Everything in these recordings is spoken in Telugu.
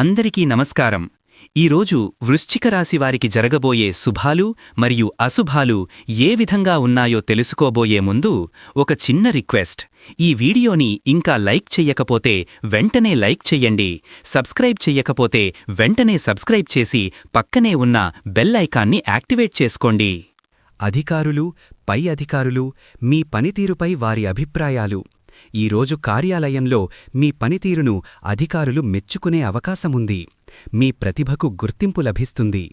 అందరికీ నమస్కారం. ఈరోజు వృశ్చిక రాశి వారికి జరగబోయే శుభాలు మరియు అశుభాలు ఏ విధంగా ఉన్నాయో తెలుసుకోబోయే ముందు ఒక చిన్న రిక్వెస్ట్. ఈ వీడియోని ఇంకా లైక్ చెయ్యకపోతే వెంటనే లైక్ చెయ్యండి. సబ్స్క్రైబ్ చెయ్యకపోతే వెంటనే సబ్స్క్రైబ్ చేసి పక్కనే ఉన్న బెల్ ఐకాన్ని యాక్టివేట్ చేసుకోండి. అధికారులు పై అధికారులు మీ పనితీరుపై వారి అభిప్రాయాలు ఈరోజు కార్యాలయంలో మీ పనితీరును అధికారులు మెచ్చుకునే అవకాశముంది. మీ ప్రతిభకు గుర్తింపు లభిస్తుంది.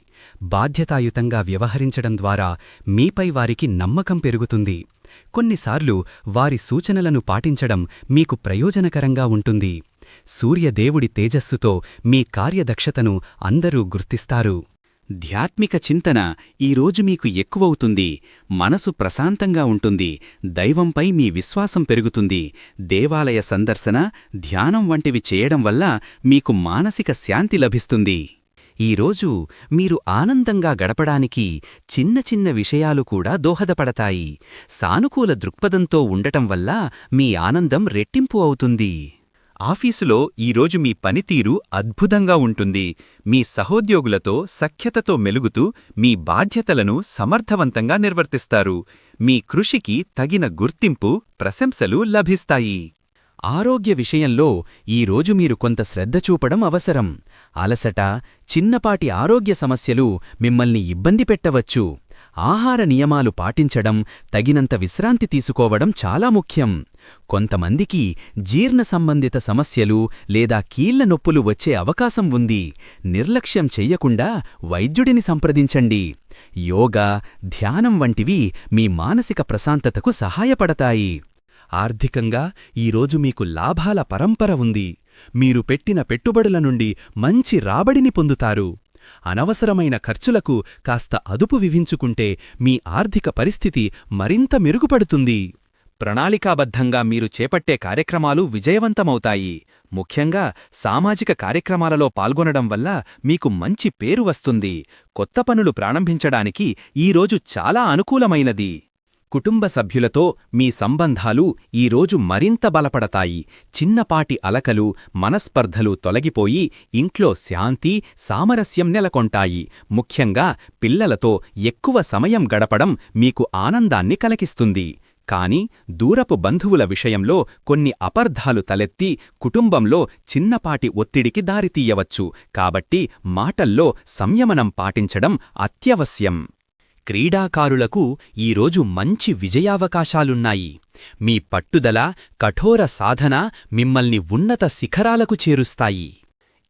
బాధ్యతాయుతంగా వ్యవహరించడం ద్వారా మీపై వారికి నమ్మకం పెరుగుతుంది. కొన్నిసార్లు వారి సూచనలను పాటించడం మీకు ప్రయోజనకరంగా ఉంటుంది. సూర్యదేవుడి తేజస్సుతో మీ కార్యదక్షతను అందరూ గుర్తిస్తారు. ధ్యాత్మిక చింతన ఈరోజు మీకు ఎక్కువవుతుంది మనసు ప్రశాంతంగా ఉంటుంది దైవంపై మీ విశ్వాసం పెరుగుతుంది దేవాలయ సందర్శన ధ్యానం వంటివి చేయడం వల్ల మీకు మానసిక శాంతి లభిస్తుంది. ఈరోజు మీరు ఆనందంగా గడపడానికి చిన్న చిన్న విషయాలు కూడా దోహదపడతాయి. సానుకూల దృక్పథంతో ఉండటం వల్ల మీ ఆనందం రెట్టింపు అవుతుంది. ఆఫీసులో ఈరోజు మీ పనితీరు అద్భుతంగా ఉంటుంది. మీ సహోద్యోగులతో సఖ్యతతో మెలుగుతూ మీ బాధ్యతలను సమర్థవంతంగా నిర్వర్తిస్తారు. మీ కృషికి తగిన గుర్తింపు ప్రశంసలు లభిస్తాయి. ఆరోగ్య విషయంలో ఈరోజు మీరు కొంత శ్రద్ధ చూపడం అవసరం. అలసట చిన్నపాటి ఆరోగ్య సమస్యలు మిమ్మల్ని ఇబ్బంది పెట్టవచ్చు. ఆహార నియమాలు పాటించడం తగినంత విశ్రాంతి తీసుకోవడం చాలా ముఖ్యం. కొంతమందికి జీర్ణ సంబంధిత సమస్యలు లేదా కీళ్ళ నొప్పులు వచ్చే అవకాశం ఉంది. నిర్లక్ష్యం చెయ్యకుండా వైద్యుడిని సంప్రదించండి. యోగా ధ్యానం వంటివి మీ మానసిక ప్రశాంతతకు సహాయపడతాయి. ఆర్థికంగా ఈరోజు మీకు లాభాల పరంపర ఉంది. మీరు పెట్టిన పెట్టుబడుల నుండి మంచి రాబడిని పొందుతారు. అనవసరమైన ఖర్చులకు కాస్త అదుపు వివించుకుంటే మీ ఆర్థిక పరిస్థితి మరింత మెరుగుపడుతుంది. ప్రణాళికాబద్ధంగా మీరు చేపట్టే కార్యక్రమాలు విజయవంతమవుతాయి. ముఖ్యంగా సామాజిక కార్యక్రమాలలో పాల్గొనడం వల్ల మీకు మంచి పేరు వస్తుంది. కొత్త పనులు ప్రారంభించడానికి ఈరోజు చాలా అనుకూలమైనది. కుటుంబ సభ్యులతో మీ సంబంధాలు ఈరోజు మరింత బలపడతాయి. చిన్నపాటి అలకలు మనస్పర్ధలు తొలగిపోయి ఇంట్లో శాంతి సామరస్యం నెలకొంటాయి. ముఖ్యంగా పిల్లలతో ఎక్కువ సమయం గడపడం మీకు ఆనందాన్ని కలకిస్తుంది కాని దూరపు బంధువుల విషయంలో కొన్ని అపర్ధాలు తలెత్తి కుటుంబంలో చిన్నపాటి ఒత్తిడికి దారితీయవచ్చు. కాబట్టి మాటల్లో సంయమనం పాటించడం అత్యవశ్యం. క్రీడాకారులకు ఈరోజు మంచి విజయావకాశాలున్నాయి. మీ పట్టుదల కఠోర సాధన మిమ్మల్ని ఉన్నత శిఖరాలకు చేరుస్తాయి.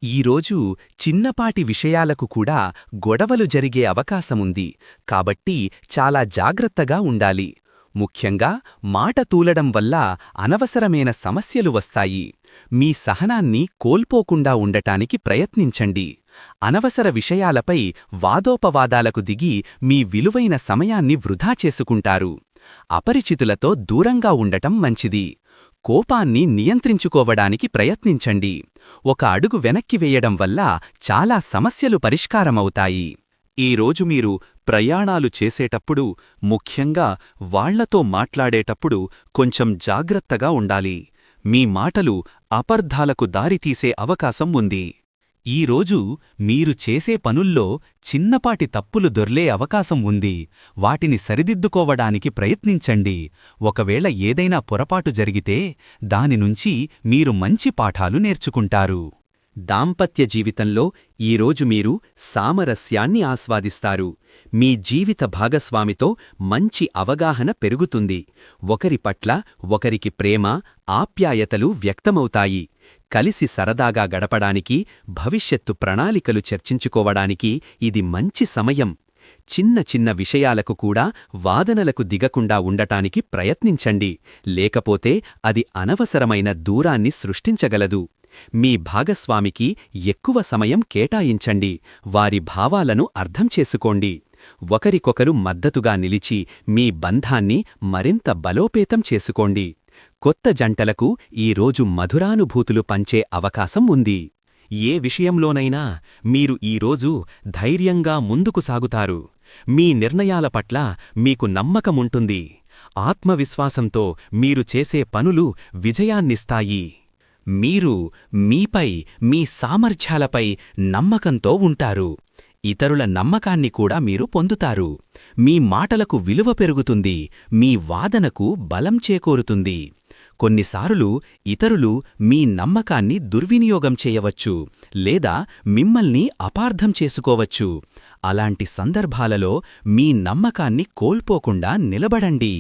ఈరోజు చిన్నపాటి విషయాలకు కూడా గొడవలు జరిగే అవకాశముంది. కాబట్టి చాలా జాగ్రత్తగా ఉండాలి. ముఖ్యంగా మాట తూలడం వల్ల అనవసరమైన సమస్యలు వస్తాయి. మీ సహనాన్ని కోల్పోకుండా ఉండటానికి ప్రయత్నించండి. అనవసర విషయాలపై వాదోపవాదాలకు దిగి మీ విలువైన సమయాన్ని వృధా చేసుకుంటారు. అపరిచితులతో దూరంగా ఉండటం మంచిది. కోపాన్ని నియంత్రించుకోవడానికి ప్రయత్నించండి. ఒక అడుగు వెనక్కి వేయడం వల్ల చాలా సమస్యలు పరిష్కారమవుతాయి. ఈరోజు మీరు ప్రయాణాలు చేసేటప్పుడు ముఖ్యంగా వాళ్ళతో మాట్లాడేటప్పుడు కొంచెం జాగ్రత్తగా ఉండాలి. మీ మాటలు అపర్ధాలకు దారితీసే అవకాశం ఉంది. ఈరోజు మీరు చేసే పనుల్లో చిన్నపాటి తప్పులు దొర్లే అవకాశం ఉంది. వాటిని సరిదిద్దుకోవడానికి ప్రయత్నించండి. ఒకవేళ ఏదైనా పొరపాటు జరిగితే దానినుంచి మీరు మంచి పాఠాలు నేర్చుకుంటారు. దాంపత్య జీవితంలో ఈరోజు మీరు సామరస్యాన్ని ఆస్వాదిస్తారు. మీ జీవిత భాగస్వామితో మంచి అవగాహన పెరుగుతుంది. ఒకరి పట్ల ఒకరికి ప్రేమ ఆప్యాయతలు వ్యక్తమవుతాయి. కలిసి సరదాగా గడపడానికి భవిష్యత్తు ప్రణాళికలు చర్చించుకోవడానికి ఇది మంచి సమయం. చిన్న చిన్న విషయాలకు కూడా వాదనలకు దిగకుండా ఉండటానికి ప్రయత్నించండి. లేకపోతే అది అనవసరమైన దూరాన్ని సృష్టించగలదు. మీ భాగస్వామికి ఎక్కువ సమయం కేటాయించండి. వారి భావాలను అర్థం చేసుకోండి. ఒకరికొకరు మద్దతుగా నిలిచి మీ బంధాన్ని మరింత బలోపేతం చేసుకోండి. కొత్త జంటలకు ఈరోజు మధురానుభూతులు పంచే అవకాశం ఉంది. ఏ విషయంలోనైనా మీరు ఈరోజు ధైర్యంగా ముందుకు సాగుతారు. మీ నిర్ణయాల పట్ల మీకు నమ్మకముంటుంది. ఆత్మవిశ్వాసంతో మీరు చేసే పనులు విజయాన్నిస్తాయి. మీరు మీపై మీ సామర్థ్యాలపై నమ్మకంతో ఉంటారు. ఇతరుల నమ్మకాన్ని కూడా మీరు పొందుతారు. మీ మాటలకు విలువ పెరుగుతుంది మీ వాదనకు బలం చేకూరుతుంది. కొన్నిసార్లు ఇతరులు మీ నమ్మకాన్ని దుర్వినియోగం చేయవచ్చు లేదా మిమ్మల్ని అపార్థం చేసుకోవచ్చు. అలాంటి సందర్భాలలో మీ నమ్మకాన్ని కోల్పోకుండా నిలబడండి.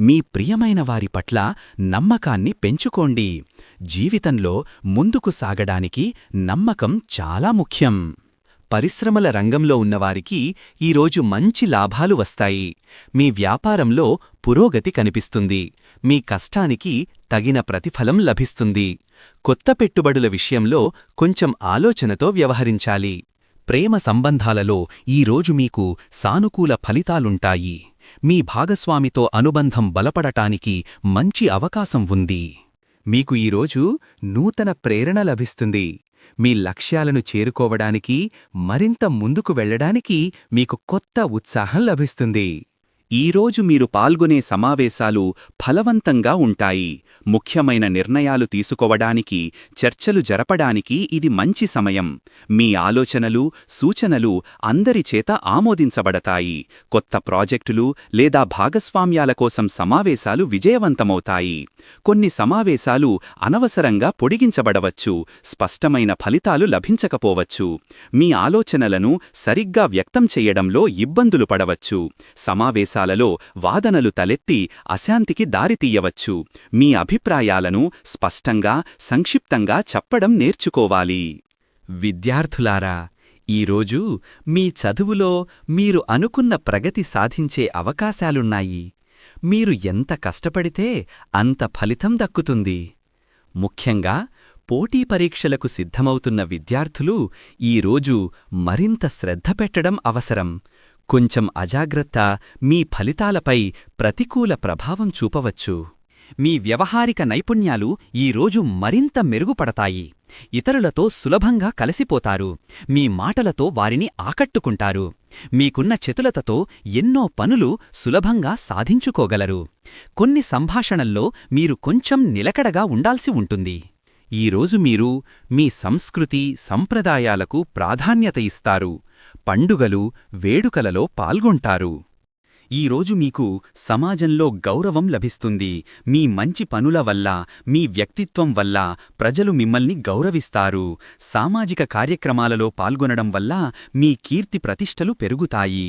మీ ప్రియమైన వారి పట్ల నమ్మకాన్ని పెంచుకోండి. జీవితంలో ముందుకు సాగడానికి నమ్మకం చాలా ముఖ్యం. పరిశ్రమల రంగంలో ఉన్నవారికి ఈరోజు మంచి లాభాలు వస్తాయి. మీ వ్యాపారంలో పురోగతి కనిపిస్తుంది. మీ కష్టానికి తగిన ప్రతిఫలం లభిస్తుంది. కొత్త పెట్టుబడుల విషయంలో కొంచెం ఆలోచనతో వ్యవహరించాలి. ప్రేమ సంబంధాలలో ఈరోజు మీకు సానుకూల ఫలితాలుంటాయి. మీ భాగస్వామితో అనుబంధం బలపడటానికి మంచి అవకాశం ఉంది. మీకు ఈరోజు నూతన ప్రేరణ లభిస్తుంది. మీ లక్ష్యాలను చేరుకోవడానికి మరింత ముందుకు వెళ్ళడానికి మీకు కొత్త ఉత్సాహం లభిస్తుంది. ఈరోజు మీరు పాల్గొనే సమావేశాలు ఫలవంతంగా ఉంటాయి. ముఖ్యమైన నిర్ణయాలు తీసుకోవడానికి చర్చలు జరపడానికి ఇది మంచి సమయం. మీ ఆలోచనలు సూచనలు అందరి చేత ఆమోదించబడతాయి. కొత్త ప్రాజెక్టులు లేదా భాగస్వామ్యాల కోసం సమావేశాలు విజయవంతమవుతాయి. కొన్ని సమావేశాలు అనవసరంగా పొడిగించబడవచ్చు స్పష్టమైన ఫలితాలు లభించకపోవచ్చు. మీ ఆలోచనలను సరిగ్గా వ్యక్తం చెయ్యడంలో ఇబ్బందులు పడవచ్చు. సమావేశాలలో వాదనలు తలెత్తి అశాంతికి దారితీయవచ్చు మీ అభిప్రాయాలను స్పష్టంగా సంక్షిప్తంగా చెప్పడం నేర్చుకోవాలి. విద్యార్థులారా ఈరోజు మీ చదువులో మీరు అనుకున్న ప్రగతి సాధించే అవకాశాలున్నాయి. మీరు ఎంత కష్టపడితే అంత ఫలితం దక్కుతుంది. ముఖ్యంగా పోటీ పరీక్షలకు సిద్ధమవుతున్న విద్యార్థులు ఈరోజు మరింత శ్రద్ధ పెట్టడం అవసరం. కొంచెం అజాగ్రత్త మీ ఫలితాలపై ప్రతికూల ప్రభావం చూపవచ్చు. మీ వ్యవహారిక నైపుణ్యాలు ఈరోజు మరింత మెరుగుపడతాయి. ఇతరులతో సులభంగా కలిసిపోతారు. మీ మాటలతో వారిని ఆకట్టుకుంటారు. మీకున్న చతులతతో ఎన్నో పనులు సులభంగా సాధించుకోగలరు. కొన్ని సంభాషణల్లో మీరు కొంచెం నిలకడగా ఉండాల్సి ఉంటుంది. ఈరోజు మీరు మీ సంస్కృతి సంప్రదాయాలకు ప్రాధాన్యత ఇస్తారు పండుగలు వేడుకలలో పాల్గొంటారు. ఈరోజు మీకు సమాజంలో గౌరవం లభిస్తుంది. మీ మంచి పనుల వల్ల మీ వ్యక్తిత్వం వల్ల ప్రజలు మిమ్మల్ని గౌరవిస్తారు. సామాజిక కార్యక్రమాలలో పాల్గొనడం వల్ల మీ కీర్తి ప్రతిష్టలు పెరుగుతాయి.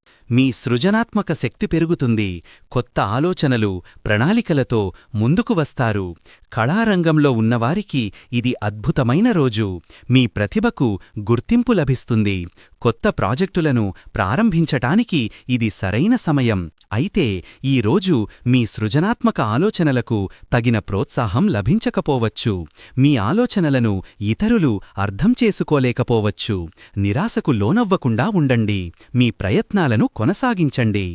మీ సృజనాత్మక శక్తి పెరుగుతుంది. కొత్త ఆలోచనలు ప్రణాళికలతో ముందుకు వస్తారు. కళారంగంలో ఉన్నవారికి ఇది అద్భుతమైన రోజు. మీ ప్రతిభకు గుర్తింపు లభిస్తుంది. కొత్త ప్రాజెక్టులను ప్రారంభించటానికి ఇది సరైన సమయం. అయితే ఈ రోజు మీ సృజనాత్మక ఆలోచనలకు తగిన ప్రోత్సాహం లభించకపోవచ్చు. మీ ఆలోచనలను ఇతరులు అర్థం చేసుకోలేకపోవచ్చు. నిరాశకు లోనవ్వకుండా ఉండండి. మీ ప్రయత్నాలను కొనసాగించండి.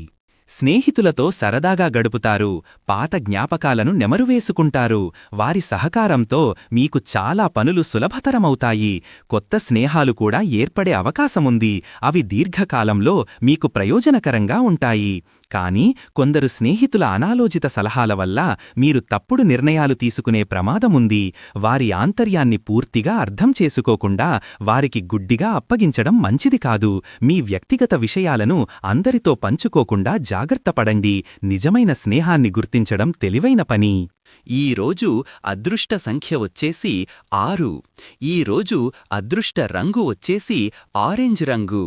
స్నేహితులతో సరదాగా గడుపుతారు పాత జ్ఞాపకాలను నెమరువేసుకుంటారు వారి సహకారంతో మీకు చాలా పనులు సులభతరమవుతాయి కొత్త స్నేహాలు కూడా ఏర్పడే అవకాశముంది అవి దీర్ఘకాలంలో మీకు ప్రయోజనకరంగా ఉంటాయి. కానీ కొందరు స్నేహితుల అనాలోచిత సలహాల వల్ల మీరు తప్పుడు నిర్ణయాలు తీసుకునే ప్రమాదముంది వారి ఆంతర్యాన్ని పూర్తిగా అర్థం చేసుకోకుండా వారికి గుడ్డిగా అప్పగించడం మంచిది కాదు. మీ వ్యక్తిగత విషయాలను అందరితో పంచుకోకుండా జాగ్రత్తపడండి నిజమైన స్నేహాన్ని గుర్తించడం తెలివైన పని. ఈరోజు అదృష్ట సంఖ్య వచ్చేసి ఆరు. ఈరోజు అదృష్ట రంగు వచ్చేసి ఆరెంజ్ రంగు.